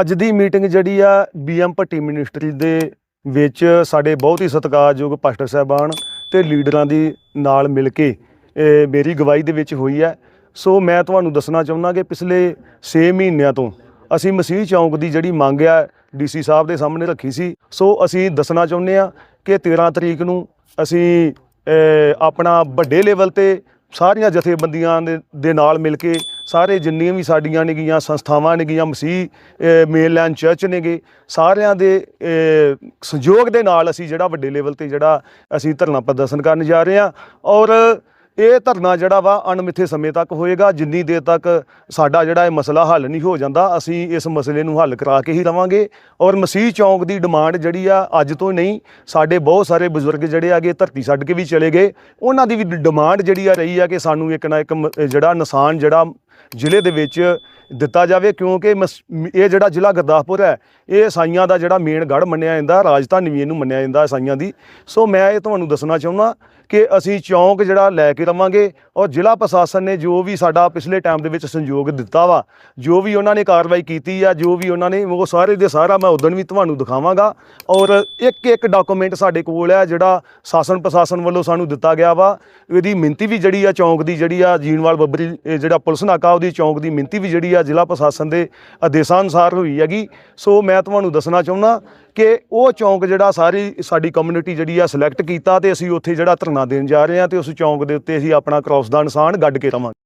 ਅੱਜ ਦੀ ਮੀਟਿੰਗ ਜਿਹੜੀ ਆ ਬੀਐਮ ਭੱਟੀ ਮਿਨਿਸਟਰੀ ਦੇ ਵਿੱਚ ਸਾਡੇ ਬਹੁਤ ਹੀ ਸਤਿਕਾਰਯੋਗ ਪਾਸਟਰ ਸਾਹਿਬਾਨ ਤੇ ਲੀਡਰਾਂ ਦੀ ਨਾਲ ਮਿਲ ਕੇ ਮੇਰੀ ਗਵਾਹੀ ਦੇ ਵਿੱਚ ਹੋਈ ਹੈ। ਸੋ ਮੈਂ ਤੁਹਾਨੂੰ ਦੱਸਣਾ ਚਾਹੁੰਦਾ ਕਿ ਪਿਛਲੇ 6 ਮਹੀਨਿਆਂ ਤੋਂ ਅਸੀਂ ਮਸੀਹ ਚੌਂਕ ਦੀ ਜਿਹੜੀ ਮੰਗ ਆ ਡੀਸੀ ਸਾਹਿਬ ਦੇ ਸਾਹਮਣੇ ਰੱਖੀ ਸੀ। ਸੋ ਅਸੀਂ ਦੱਸਣਾ ਚਾਹੁੰਦੇ ਆ ਕਿ 13 ਤਰੀਕ ਨੂੰ ਅਸੀਂ ਆਪਣਾ ਵੱਡੇ ਲੈਵਲ ਤੇ ਸਾਰੀਆਂ ਜਥੇਬੰਦੀਆਂ ਦੇ ਦੇ ਨਾਲ ਮਿਲ ਕੇ ਸਾਰੇ ਜਿੰਨੀਆਂ ਵੀ ਸਾਡੀਆਂ ਨੇਗੀਆਂ ਸੰਸਥਾਵਾਂ ਨੇਗੀਆਂ ਮਸੀਹ ਮੇਨਲੈਂਡ ਚਰਚ ਨੇਗੇ, ਸਾਰਿਆਂ ਦੇ ਸਹਿਯੋਗ ਦੇ ਨਾਲ ਅਸੀਂ ਜਿਹੜਾ ਵੱਡੇ ਲੈਵਲ ਤੇ ਜਿਹੜਾ ਅਸੀਂ ਧਰਨਾ ਪ੍ਰਦਰਸ਼ਨ ਕਰਨ ਜਾ ਰਹੇ ਹਾਂ ਔਰ ਇਹ ਧਰਨਾ ਜਿਹੜਾ ਵਾ ਅਣਮਿੱਥੇ ਸਮੇਂ ਤੱਕ ਹੋਏਗਾ, ਜਿੰਨੀ ਦੇਰ ਤੱਕ ਸਾਡਾ ਜਿਹੜਾ ਇਹ ਮਸਲਾ ਹੱਲ ਨਹੀਂ ਹੋ ਜਾਂਦਾ, ਅਸੀਂ ਇਸ ਮਸਲੇ ਨੂੰ ਹੱਲ ਕਰਾ ਕੇ ਹੀ ਰਵਾਂਗੇ ਔਰ ਮਸੀਹ ਚੌਂਕ ਦੀ ਡਿਮਾਂਡ ਜਿਹੜੀ ਆ ਅੱਜ ਤੋਂ ਨਹੀਂ, ਸਾਡੇ ਬਹੁਤ ਸਾਰੇ ਬਜ਼ੁਰਗ ਜਿਹੜੇ ਆਗੇ ਧਰਤੀ ਛੱਡ ਕੇ ਵੀ ਚਲੇ ਗਏ, ਉਹਨਾਂ ਦੀ ਵੀ ਡਿਮਾਂਡ ਜਿਹੜੀ ਆ ਰਹੀ ਆ ਕਿ ਸਾਨੂੰ ਇੱਕ ਨਾ ਇੱਕ ਮ- ਜਿਹੜਾ ਨਿਸ਼ਾਨ ਜਿਹੜਾ ਜ਼ਿਲ੍ਹੇ ਦੇ ਵਿੱਚ ਦਿੱਤਾ ਜਾਵੇ, ਕਿਉਂਕਿ ਮਸ- ਇਹ ਜਿਹੜਾ ਜ਼ਿਲ੍ਹਾ ਗੁਰਦਾਸਪੁਰ ਹੈ, ਇਹ ਈਸਾਈਆਂ ਦਾ ਜਿਹੜਾ ਮੇਨ ਗੜ ਮੰਨਿਆ ਜਾਂਦਾ, ਰਾਜਧਾਨੀ ਵੀ ਇਹਨੂੰ ਮੰਨਿਆ ਜਾਂਦਾ ਈਸਾਈਆਂ ਦੀ। ਸੋ ਮੈਂ ਇਹ ਤੁਹਾਨੂੰ ਦੱਸਣਾ ਚਾਹੁੰਦਾ ਕਿ ਅਸੀਂ ਚੌਂਕ ਜਿਹੜਾ ਲੈ ਕੇ ਰਵਾਂਗੇ ਔਰ ਜ਼ਿਲ੍ਹਾ ਪ੍ਰਸ਼ਾਸਨ ਨੇ ਜੋ ਵੀ ਸਾਡਾ ਪਿਛਲੇ ਟਾਈਮ ਦੇ ਵਿੱਚ ਸੰਯੋਗ ਦਿੱਤਾ ਵਾ, ਜੋ ਵੀ ਉਹਨਾਂ ਨੇ ਕਾਰਵਾਈ ਕੀਤੀ ਆ, ਜੋ ਵੀ ਉਹਨਾਂ ਨੇ, ਉਹ ਸਾਰੇ ਦੇ ਸਾਰਾ ਮੈਂ ਉਦੋਂ ਵੀ ਤੁਹਾਨੂੰ ਦਿਖਾਵਾਂਗਾ। ਔਰ ਇੱਕ ਇੱਕ ਡਾਕੂਮੈਂਟ ਸਾਡੇ ਕੋਲ ਹੈ ਜਿਹੜਾ ਸ਼ਾਸਨ ਪ੍ਰਸ਼ਾਸਨ ਵੱਲੋਂ ਸਾਨੂੰ ਦਿੱਤਾ ਗਿਆ ਵਾ। ਇਹਦੀ ਮਿੰਤੀ ਵੀ ਜਿਹੜੀ ਆ, ਚੌਂਕ ਦੀ ਜਿਹੜੀ ਆ, ਜੀਨਵਾਲ ਬੱਬਰੀ, ਇਹ ਜਿਹੜਾ ਪੁਲਿਸ ਨਾਕਾ, ਉਹਦੀ ਚੌਂਕ ਦੀ ਮਿੰਤੀ ਵੀ ਜਿਹੜੀ ਆ ਜ਼ਿਲ੍ਹਾ ਪ੍ਰਸ਼ਾਸਨ ਦੇ ਆਦੇਸ਼ਾਂ ਅਨੁਸਾਰ ਹੋਈ ਹੈਗੀ। ਸੋ ਮੈਂ ਤੁਹਾਨੂੰ ਦੱਸਣਾ ਚਾਹੁੰਦਾ ਕਿ ਉਹ ਚੌਂਕ ਜਿਹੜਾ ਸਾਰੀ ਸਾਡੀ ਕਮਿਊਨਿਟੀ ਜਿਹੜੀ ਆ ਸਿਲੈਕਟ ਕੀਤਾ ਤੇ ਅਸੀਂ ਉੱਥੇ ਜਿਹੜਾ ਧਰਨਾ ਦੇਣ ਜਾ ਰਹੇ ਹਾਂ ਤੇ ਉਸ ਚੌਂਕ ਦੇ ਉੱਤੇ ਅਸੀਂ ਆਪਣਾ ਕ੍ਰਾਸ ਦਾ ਨਿਸ਼ਾਨ ਗੱਡ ਕੇ ਰਵਾਂਗੇ।